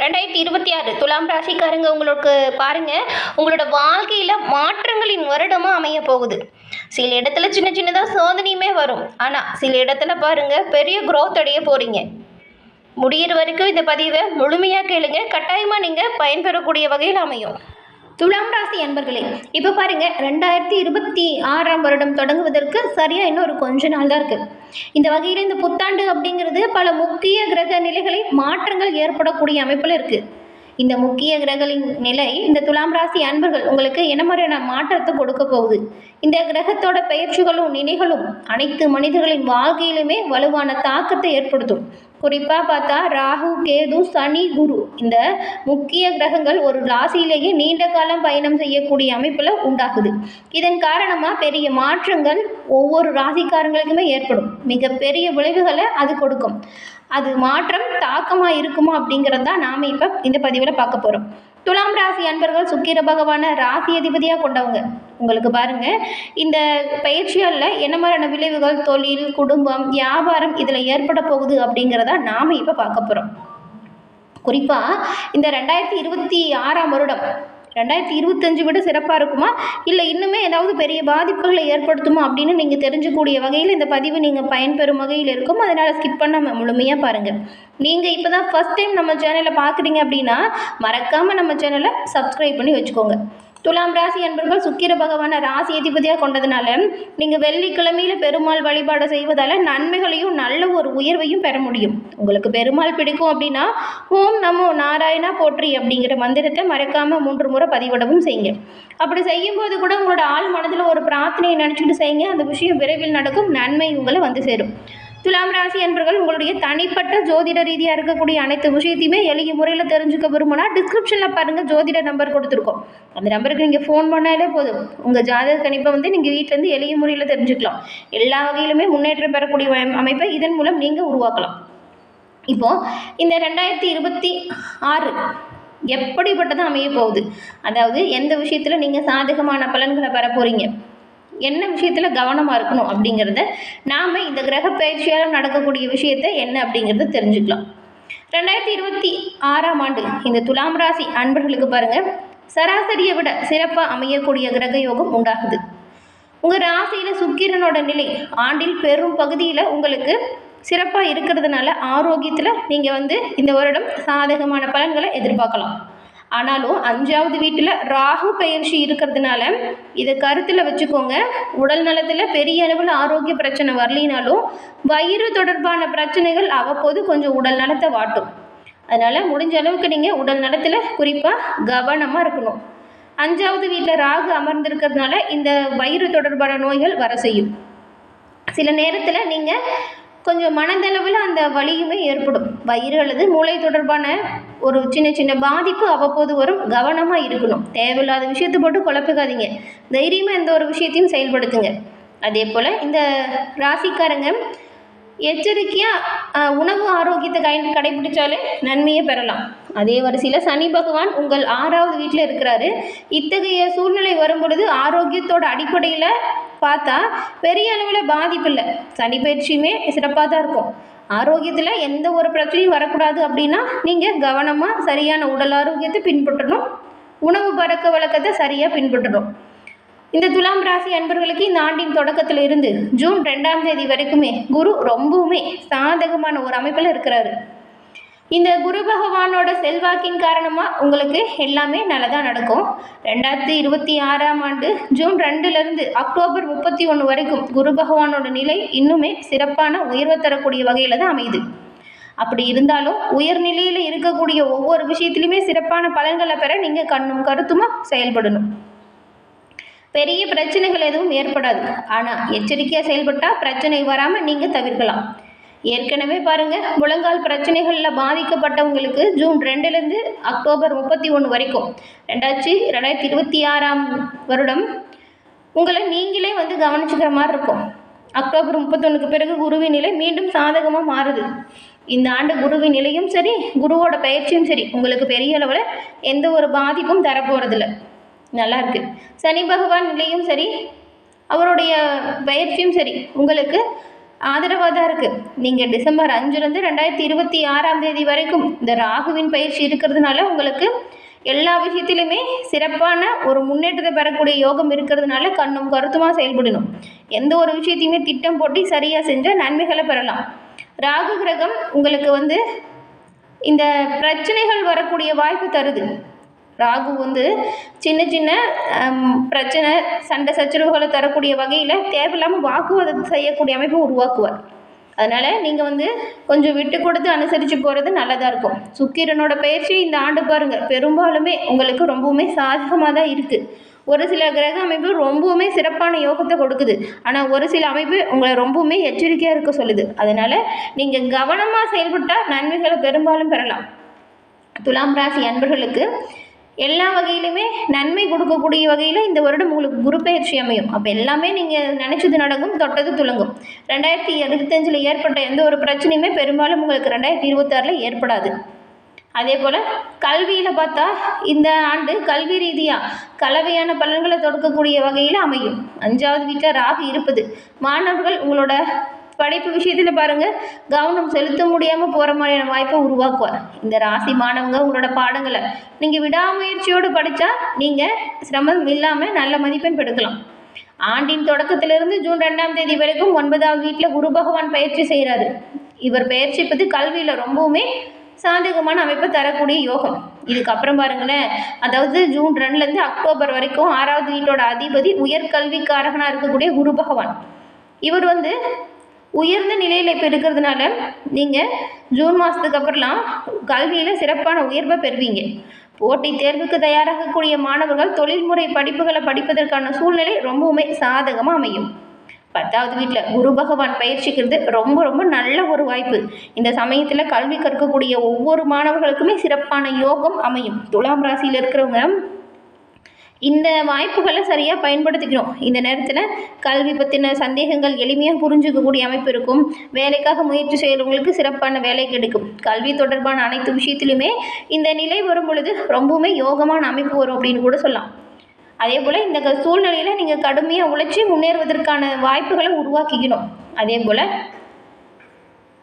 ரெண்டாயிரத்தி இருபத்தி ஆறு துலாம் ராசிக்காரங்க உங்களுக்கு பாருங்க. உங்களோட வாழ்க்கையில் மாற்றங்களின் வருடமாக அமைய போகுது. சில இடத்துல சின்ன சின்னதாக சோதனையுமே வரும். ஆனால் சில இடத்துல பாருங்க பெரிய க்ரோத் அடைய போகிறீங்க முடியிற வரைக்கும் இந்த பதிவை முழுமையாக கேளுங்க. கட்டாயமாக நீங்கள் பயன்பெறக்கூடிய வகையில் அமையும். துலாம் ராசி அன்பர்களே இப்போ பாருங்க ரெண்டாயிரத்தி இருபத்தி ஆறாம் வருடம் தொடங்குவதற்கு சரியாக இன்னும் ஒரு கொஞ்ச நாள் தான் இருக்குது இந்த வகையில் இந்த புத்தாண்டு அப்படிங்கிறது பல முக்கிய கிரக நிலைகளை மாற்றங்கள் ஏற்படக்கூடிய அமைப்பில் இருக்குது இந்த முக்கிய கிரகங்களின் நிலை இந்த துலாம் ராசி அன்பர்கள் உங்களுக்கு என்ன மாதிரியான மாற்றத்தை கொடுக்க போகுது? இந்த கிரகத்தோட பயிற்சிகளும் நிலைகளும் அனைத்து மனிதர்களின் வாழ்க்கையிலுமே வலுவான தாக்கத்தை ஏற்படுத்தும். குறிப்பாக பார்த்தா ராகு கேது சனி குரு இந்த முக்கிய கிரகங்கள் ஒரு ராசியிலேயே நீண்ட காலம் பயணம் செய்யக்கூடிய அமைப்பில் உண்டாகுது. இதன் காரணமாக பெரிய மாற்றங்கள் ஒவ்வொரு ராசிக்காரங்களுக்குமே ஏற்படும். மிகப்பெரிய விளைவுகளை அது கொடுக்கும். அது மாற்றம் தாக்கமாக இருக்குமா அப்படிங்கிறது தான் நாம் இப்போ இந்த பதிவில் பார்க்க போகிறோம் துலாம் ராசி அன்பர்கள் சுக்கிர பகவான ராசி அதிபதியாக கொண்டவங்க. உங்களுக்கு பாருங்க இந்த பயிற்சியால் என்ன மாதிரியான விளைவுகள் தொழில் குடும்பம் வியாபாரம் இதில் ஏற்பட போகுது அப்படிங்கிறத நாம் இப்போ பார்க்க போகிறோம் குறிப்பாக இந்த ரெண்டாயிரத்தி இருபத்தி ஆறாம் வருடம் ரெண்டாயிரத்தி இருபத்தஞ்சு விட சிறப்பாக இருக்குமா? இல்லை இன்னுமே ஏதாவது பெரிய பாதிப்புகளை ஏற்படுத்துமா அப்படின்னு நீங்கள் தெரிஞ்சக்கூடிய வகையில் இந்த பதிவு நீங்கள் பயன்பெறும் வகையில் இருக்கும். அதனால் ஸ்கிப் பண்ணாமல் முழுமையாக பாருங்கள் நீங்கள் இப்போ தான் ஃபஸ்ட் டைம் நம்ம சேனலை பார்க்குறீங்க அப்படின்னா மறக்காமல் நம்ம சேனலை சப்ஸ்கிரைப் பண்ணி வச்சுக்கோங்க. துலாம் ராசி அன்பர்கள் சுக்கிர பகவானை ராசி அதிபதியாக கொண்டதுனால நீங்கள் வெள்ளிக்கிழமையில் பெருமாள் வழிபாடு செய்வதால் நன்மைகளையும் நல்ல ஒரு உயர்வையும் பெற முடியும். உங்களுக்கு பெருமாள் பிடிக்கும் அப்படின்னா ஓம் நமோ நாராயணா போற்றி அப்படிங்கிற மந்திரத்தை மறக்காமல் மூன்று முறை பதிவிடவும் செய்யுங்க. அப்படி செய்யும்போது கூட உங்களோட ஆள் மனதில் ஒரு பிரார்த்தனையை நினச்சிட்டு செய்யுங்க. அந்த விஷயம் விரைவில் நடக்கும். நன்மை உங்களை வந்து சேரும். துலாம் ராசி என்பர்கள் உங்களுடைய தனிப்பட்ட ஜோதிட ரீதியாக இருக்கக்கூடிய அனைத்து விஷயத்தையுமே எளிய முறையில் தெரிஞ்சுக்க விரும்பினா டிஸ்கிரிப்ஷனில் பாருங்கள் ஜோதிட நம்பர் கொடுத்துருக்கோம். அந்த நம்பருக்கு நீங்கள் ஃபோன் பண்ணாலே போதும். உங்கள் ஜாதக கணிப்பை வந்து நீங்கள் வீட்டிலேருந்து எளிய முறையில் தெரிஞ்சுக்கலாம். எல்லா வகையிலுமே முன்னேற்றம் பெறக்கூடிய அமைப்பை இதன் மூலம் நீங்கள் உருவாக்கலாம். இப்போது இந்த ரெண்டாயிரத்தி இருபத்தி ஆறு எப்படிப்பட்டதும் அமைய போகுது? அதாவது எந்த விஷயத்தில் நீங்கள் சாதகமான பலன்களை பெற போகிறீங்க என்ன விஷயத்தில் கவனமாக இருக்கணும் அப்படிங்கிறத நாம் இந்த கிரக பயிற்சியால் நடக்கக்கூடிய விஷயத்தை என்ன அப்படிங்கிறத தெரிஞ்சுக்கலாம். ரெண்டாயிரத்தி இருபத்தி ஆறாம் ஆண்டு இந்த துலாம் ராசி அன்பர்களுக்கு பாருங்கள் சராசரியை விட சிறப்பாக அமையக்கூடிய கிரக யோகம் உண்டாகுது. உங்கள் ராசியில் சுக்கிரனோட நிலை ஆண்டில் பெரும் பகுதியில் உங்களுக்கு சிறப்பாக இருக்கிறதுனால ஆரோக்கியத்தில் நீங்கள் வந்து இந்த வருடம் சாதகமான பலன்களை எதிர்பார்க்கலாம். ஆனாலும் அஞ்சாவது வீட்டில் ராகு பயிற்சி இருக்கிறதுனால இதை கருத்தில் வச்சுக்கோங்க. உடல் நலத்தில் பெரிய அளவில் ஆரோக்கிய பிரச்சனை வரலினாலும் வயிறு தொடர்பான பிரச்சனைகள் அவ்வப்போது கொஞ்சம் உடல் நலத்தை வாட்டும். அதனால் முடிஞ்ச அளவுக்கு நீங்கள் உடல் நலத்தில் குறிப்பாக கவனமாக இருக்கணும். அஞ்சாவது வீட்டில் ராகு அமர்ந்திருக்கிறதுனால இந்த வயிறு தொடர்பான நோய்கள் வர செய்யும். சில நேரத்தில் நீங்கள் கொஞ்சம் மனதளவில் அந்த வலியுமே ஏற்படும். வயிறு அல்லது மூளை தொடர்பான ஒரு சின்ன சின்ன பாதிப்பு அவ்வப்போது வரும். கவனமாக இருக்கணும். தேவையில்லாத விஷயத்தை போட்டு குழப்பிக்காதீங்க. தைரியமாக எந்த ஒரு விஷயத்தையும் செயல்படுத்துங்க. அதே போல் இந்த ராசிக்காரங்க எச்சரிக்கையாக உணவு ஆரோக்கியத்தை கை கடைபிடிச்சாலே நன்மையை பெறலாம். அதே வரிசையில் சனி பகவான் உங்கள் ஆறாவது வீட்டில் இருக்கிறாரு. இத்தகைய சூழ்நிலை வரும் பொழுது ஆரோக்கியத்தோட அடிப்படையில் பார்த்தா பெரிய அளவில் பாதிப்பு இல்லை. சனி பயிற்சியுமே சிறப்பாக தான் இருக்கும். ஆரோக்கியத்தில் எந்த ஒரு பிரச்சனையும் வரக்கூடாது அப்படின்னா நீங்கள் கவனமாக சரியான உடல் ஆரோக்கியத்தை பின்பற்றணும். உணவு பழக்க வழக்கத்தை சரியாக பின்பற்றணும். இந்த துலாம் ராசி அன்பர்களுக்கு இந்த ஆண்டின் தொடக்கத்தில் இருந்து ஜூன் ரெண்டாம் தேதி வரைக்குமே குரு ரொம்பவுமே சாதகமான ஒரு அமைப்பில் இருக்கிறாரு. இந்த குரு பகவானோட செல்வாக்கின் காரணமாக உங்களுக்கு எல்லாமே நல்லதாக நடக்கும். ரெண்டாயிரத்தி இருபத்தி ஆறாம் ஆண்டு ஜூன் ரெண்டுலேருந்து அக்டோபர் முப்பத்தி ஒன்று வரைக்கும் குரு பகவானோட நிலை இன்னுமே சிறப்பான உயர்வை தரக்கூடிய வகையில் தான் அமையுது. அப்படி இருந்தாலும் உயர்நிலையில் இருக்கக்கூடிய ஒவ்வொரு விஷயத்துலையுமே சிறப்பான பலன்களை பெற நீங்கள் கண்ணும் கருத்துமாக செயல்படணும். பெரிய பிரச்சனைகள் எதுவும் ஏற்படாது. ஆனால் எச்சரிக்கையாக செயல்பட்டால் பிரச்சனை வராமல் நீங்கள் தவிர்க்கலாம். ஏற்கனவே பாருங்கள் முழங்கால் பிரச்சனைகளில் பாதிக்கப்பட்டவங்களுக்கு ஜூன் ரெண்டுலேருந்து அக்டோபர் முப்பத்தி ஒன்று வரைக்கும். ரெண்டாயிரத்தி ரெண்டாயிரத்தி இருபத்தி ஆறாம் வருடம். உங்களை நீங்களே வந்து கவனிச்சுக்கிற மாதிரி இருக்கும். அக்டோபர் முப்பத்தொன்றுக்கு பிறகு குருவின் நிலை மீண்டும் சாதகமாக மாறுது. இந்த ஆண்டு குருவின் நிலையும் சரி குருவோட பயிற்சியும் சரி. உங்களுக்கு பெரிய அளவில் எந்த ஒரு பாதிப்பும் தரப்போகிறதில்ல நல்லா இருக்குது சனி பகவான் நிலையும் சரி அவருடைய பயிற்சியும் சரி. உங்களுக்கு ஆதரவாக தான் இருக்குது நீங்கள் டிசம்பர் அஞ்சுலேருந்து ரெண்டாயிரத்தி இருபத்தி ஆறாம் தேதி வரைக்கும் இந்த ராகுவின் பயிற்சி இருக்கிறதுனால உங்களுக்கு எல்லா விஷயத்திலுமே சிறப்பான ஒரு முன்னேற்றத்தை பெறக்கூடிய யோகம் இருக்கிறதுனால கண்ணும் கருத்துமாக செயல்படணும். எந்த ஒரு விஷயத்தையுமே திட்டம் போட்டு சரியாக செஞ்சால் நன்மைகளை பெறலாம். ராகு கிரகம் உங்களுக்கு வந்து இந்த பிரச்சனைகள் வரக்கூடிய வாய்ப்பு தருது. ராகு வந்து சின்ன சின்ன பிரச்சனை சண்டை சச்சரவுகளை தரக்கூடிய வகையில் தேவையில்லாமல் வாக்குவாதம் செய்யக்கூடிய அமைப்பை உருவாக்குவார். அதனால் நீங்கள் வந்து கொஞ்சம் விட்டு கொடுத்து அனுசரித்து போகிறது நல்லதாக இருக்கும். சுக்கிரனோட பயிற்சி இந்த ஆண்டு பாருங்கள் பெரும்பாலுமே உங்களுக்கு ரொம்பவுமே சாதகமாக தான் இருக்குது ஒரு சில கிரக அமைப்பு ரொம்பவுமே சிறப்பான யோகத்தை கொடுக்குது. ஆனால் ஒரு சில அமைப்பு உங்களை ரொம்பவுமே எச்சரிக்கையாக இருக்க சொல்லுது. அதனால் நீங்கள் கவனமாக செயல்பட்டால் நன்மைகளை பெரும்பாலும் பெறலாம். துலாம் ராசி அன்பர்களுக்கு எல்லா வகையிலுமே நன்மை கொடுக்கக்கூடிய வகையில் இந்த வருடம் உங்களுக்கு குரு பயிற்சி அமையும். அப்போ எல்லாமே நீங்கள் நினச்சது நடக்கும் தொட்டது துலங்கும். ரெண்டாயிரத்தி இருபத்தஞ்சில் ஏற்பட்ட எந்த ஒரு பிரச்சனையுமே பெரும்பாலும் உங்களுக்கு ரெண்டாயிரத்தி இருபத்தாறில் ஏற்படாது. அதே போல் கல்வியில் பார்த்தா இந்த ஆண்டு கல்வி ரீதியாக கலவையான பலன்களை தொடுக்கக்கூடிய வகையில் அமையும். அஞ்சாவது வீட்டில் ராகு இருப்பது. மாணவர்கள் உங்களோட படிப்பு விஷயத்தில் பாருங்கள் கவனம் செலுத்த முடியாமல் போகிற மாதிரியான வாய்ப்பை உருவாக்குவார் இந்த ராசி மாணவங்க உங்களோட பாடங்களை நீங்கள் விடாமுயற்சியோடு படித்தா நீங்கள் சிரமம் இல்லாமல் நல்ல மதிப்பெண் பெடுக்கலாம் ஆண்டின் தொடக்கத்திலிருந்து ஜூன் ரெண்டாம் தேதி வரைக்கும் ஒன்பதாவது வீட்டில் குரு பகவான் பயிற்சி செய்கிறாரு இவர் பயிற்சி பற்றி கல்வியில் ரொம்பவுமே சாதகமான அமைப்பை தரக்கூடிய யோகம். இதுக்கப்புறம் பாருங்களேன் அதாவது ஜூன் ரெண்டுலேருந்து அக்டோபர் வரைக்கும் ஆறாவது வீட்டோட அதிபதி உயர்கல்விக்காரகனாக இருக்கக்கூடிய குரு பகவான். இவர் வந்து உயர்ந்த நிலையில் இப்போ இருக்கிறதுனால நீங்கள் ஜூன் மாதத்துக்கு அப்புறம்லாம் கல்வியில் சிறப்பான உயர்வை பெறுவீங்க. போட்டித் தேர்வுக்கு தயாராகக்கூடிய மாணவர்கள் தொழில்முறை படிப்புகளை படிப்பதற்கான சூழ்நிலை ரொம்பவுமே சாதகமாக அமையும். பத்தாவது வீட்டில் குரு பகவான் பயிற்சிக்கிறது ரொம்ப ரொம்ப நல்ல ஒரு வாய்ப்பு. இந்த சமயத்தில் கல்வி கற்கக்கூடிய ஒவ்வொரு மாணவர்களுக்குமே சிறப்பான யோகம் அமையும். துலாம் ராசியில் இருக்கிறவங்க இந்த வாய்ப்புகளை சரியாக பயன்படுத்திக்கணும். இந்த நேரத்தில் கல்வி பற்றின சந்தேகங்கள் எளிமையாக புரிஞ்சுக்கக்கூடிய அமைப்பு இருக்கும். வேலைக்காக முயற்சி செய்கிறவங்களுக்கு சிறப்பான வேலை கிடைக்கும். கல்வி தொடர்பான அனைத்து விஷயத்திலுமே இந்த நிலை வரும் பொழுது ரொம்பவுமே யோகமான அமைப்பு வரும் அப்படின்னு கூட சொல்லலாம். அதே போல் இந்த க- சூழ்நிலையில் நீங்கள் கடுமையாக உழைச்சி முன்னேறுவதற்கான வாய்ப்புகளை உருவாக்கிக்கணும். அதே போல்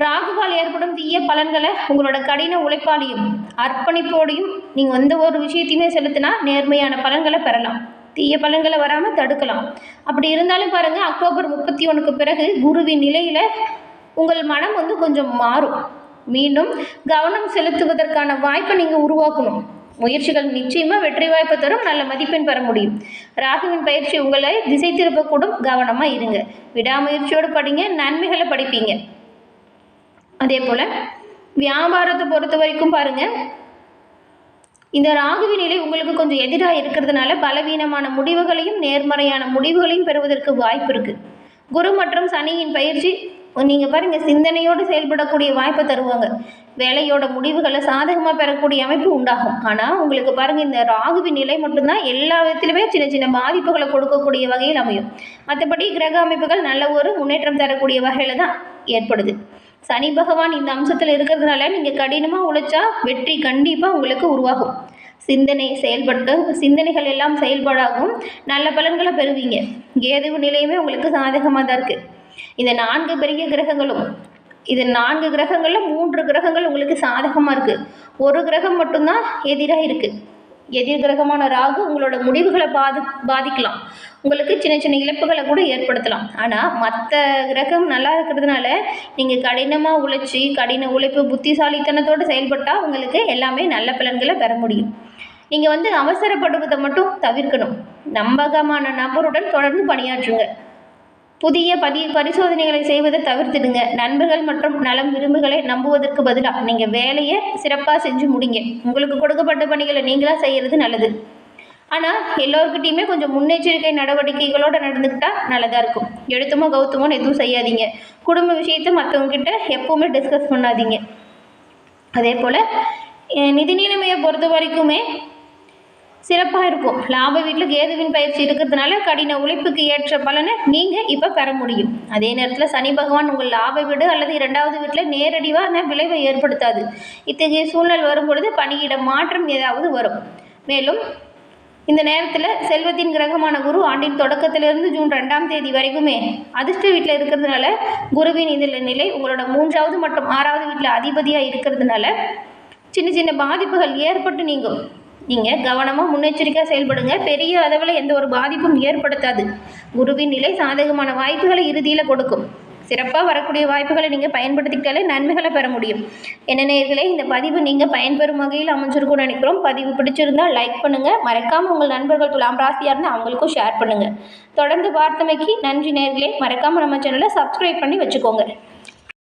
ராகுவால் ஏற்படும் தீய பலன்களை உங்களோட கடின உழைப்பாலையும் அர்ப்பணிப்போடையும் நீங்கள் எந்த ஒரு விஷயத்தையுமே செலுத்தினா நேர்மையான பலன்களை பெறலாம். தீய பலன்களை வராமல் தடுக்கலாம். அப்படி இருந்தாலும் பாருங்கள் அக்டோபர் முப்பத்தி ஒன்றுக்கு பிறகு குருவின் நிலையில் உங்கள் மனம் வந்து கொஞ்சம் மாறும். மீண்டும் கவனம் செலுத்துவதற்கான வாய்ப்பை நீங்கள் உருவாக்கணும். முயற்சிகள் நிச்சயமாக வெற்றி வாய்ப்பை தரும் நல்ல மதிப்பெண் பெற முடியும். ராகுவின் பயிற்சி உங்களை திசை திருப்பக்கூடும். கவனமாக இருங்க. விடாமுயற்சியோடு படிங்க நன்மைகளை படிப்பீங்க. அதே போல் வியாபாரத்தை பொறுத்த வரைக்கும் பாருங்கள் இந்த ராகுவின் நிலை உங்களுக்கு கொஞ்சம் எதிராக இருக்கிறதுனால பலவீனமான முடிவுகளையும் நேர்மறையான முடிவுகளையும் பெறுவதற்கு வாய்ப்பு இருக்குது குரு மற்றும் சனியின் பயிற்சி நீங்கள் பாருங்கள் சிந்தனையோடு செயல்படக்கூடிய வாய்ப்பை தருவாங்க. வேலையோட முடிவுகளை சாதகமாக பெறக்கூடிய அமைப்பு உண்டாகும். ஆனால் உங்களுக்கு பாருங்கள் இந்த ராகுவின் நிலை மட்டும்தான் எல்லா விதத்திலுமே சின்ன சின்ன பாதிப்புகளை கொடுக்கக்கூடிய வகையில் அமையும். மற்றபடி கிரக அமைப்புகள் நல்ல ஒரு முன்னேற்றம் தரக்கூடிய வகையில் தான் ஏற்படுது. சனி பகவான் இந்த அம்சத்தில் இருக்கிறதுனால நீங்கள் கடினமாக உழைச்சா வெற்றி கண்டிப்பாக உங்களுக்கு உருவாகும். சிந்தனை செயல்பட்டு சிந்தனைகள் எல்லாம் செயல்பாடாகும். நல்ல பலன்களை பெறுவீங்க. கேதுவு நிலையுமே உங்களுக்கு சாதகமாக தான் இருக்குது இந்த நான்கு பெரிய கிரகங்களும் இது நான்கு கிரகங்களில் மூன்று கிரகங்கள் உங்களுக்கு சாதகமாக இருக்குது ஒரு கிரகம் மட்டும்தான் எதிராக இருக்குது எதிர் கிரகமான ராகு உங்களோட முடிவுகளை பாதி பாதிக்கலாம். உங்களுக்கு சின்ன சின்ன இழப்புகளை கூட ஏற்படுத்தலாம். ஆனால் மற்ற கிரகம் நல்லா இருக்கிறதுனால நீங்கள் கடினமாக உழைச்சி கடின உழைப்பு புத்திசாலித்தனத்தோடு செயல்பட்டால் உங்களுக்கு எல்லாமே நல்ல பலன்களை பெற முடியும். நீங்கள் வந்து அவசரப்படுவதை மட்டும் தவிர்க்கணும். நம்பகமான நபருடன் தொடர்ந்து பணியாற்றுங்க. புதிய பதி பரிசோதனைகளை செய்வதை தவிர்த்துடுங்க. நண்பர்கள் மற்றும் நலம் விரும்புகளை நம்புவதற்கு பதிலாக நீங்கள் வேலையை சிறப்பாக செஞ்சு முடிங்க. உங்களுக்கு கொடுக்கப்பட்ட பணிகளை நீங்களாக செய்கிறது நல்லது. ஆனால் எல்லோருக்கிட்டையுமே கொஞ்சம் முன்னெச்சரிக்கை நடவடிக்கைகளோடு நடந்துக்கிட்டால் நல்லதாக இருக்கும். எடுத்துமோ கௌத்தமோன்னு எதுவும் செய்யாதீங்க. குடும்ப விஷயத்தை மற்றவங்ககிட்ட எப்போவுமே டிஸ்கஸ் பண்ணாதீங்க. அதே போல் நிதி நிலைமையை பொறுத்த வரைக்குமே சிறப்பாக இருக்கும். லாப வீட்டில் கேதுவின் பயிற்சி இருக்கிறதுனால கடின உழைப்புக்கு ஏற்ற பலனை நீங்கள் இப்போ பெற முடியும். அதே நேரத்தில் சனி பகவான் உங்கள் லாப வீடு அல்லது இரண்டாவது வீட்டில் நேரடிவான விளைவை ஏற்படுத்தாது. இத்தகைய சூழ்நிலை வரும் பொழுது பணியிட மாற்றம் ஏதாவது வரும். மேலும் இந்த நேரத்தில் செல்வத்தின் கிரகமான குரு ஆண்டின் தொடக்கத்திலிருந்து ஜூன் ரெண்டாம் தேதி வரைக்குமே அதிர்ஷ்ட வீட்டில் இருக்கிறதுனால குருவின் இதில் நிலை உங்களோட மூன்றாவது மற்றும் ஆறாவது வீட்டில் அதிபதியாக இருக்கிறதுனால சின்ன சின்ன பாதிப்புகள் ஏற்பட்டு நீங்கும். நீங்கள் கவனமாக முன்னெச்சரிக்கையாக செயல்படுங்க. பெரிய அளவில் எந்த ஒரு பாதிப்பும் ஏற்படுத்தாது. குருவின் நிலை சாதகமான வாய்ப்புகளை இறுதியில் கொடுக்கும். சிறப்பாக வரக்கூடிய வாய்ப்புகளை நீங்கள் பயன்படுத்திக்கிட்டாலே நன்மைகளை பெற முடியும். என்ன நேர்களே இந்த பதிவு நீங்கள் பயன்பெறும் வகையில் அமைஞ்சிருக்கும்னு நினைக்கிறோம். பதிவு பிடிச்சிருந்தால் லைக் பண்ணுங்கள் மறக்காமல் உங்கள் நண்பர்கள் துலாம் ராசியாக இருந்தால் அவங்களுக்கும் ஷேர் பண்ணுங்கள் தொடர்ந்து பார்த்தமைக்கு நன்றி நேர்களே. மறக்காமல் நம்ம சேனலை சப்ஸ்கிரைப் பண்ணி வச்சுக்கோங்க.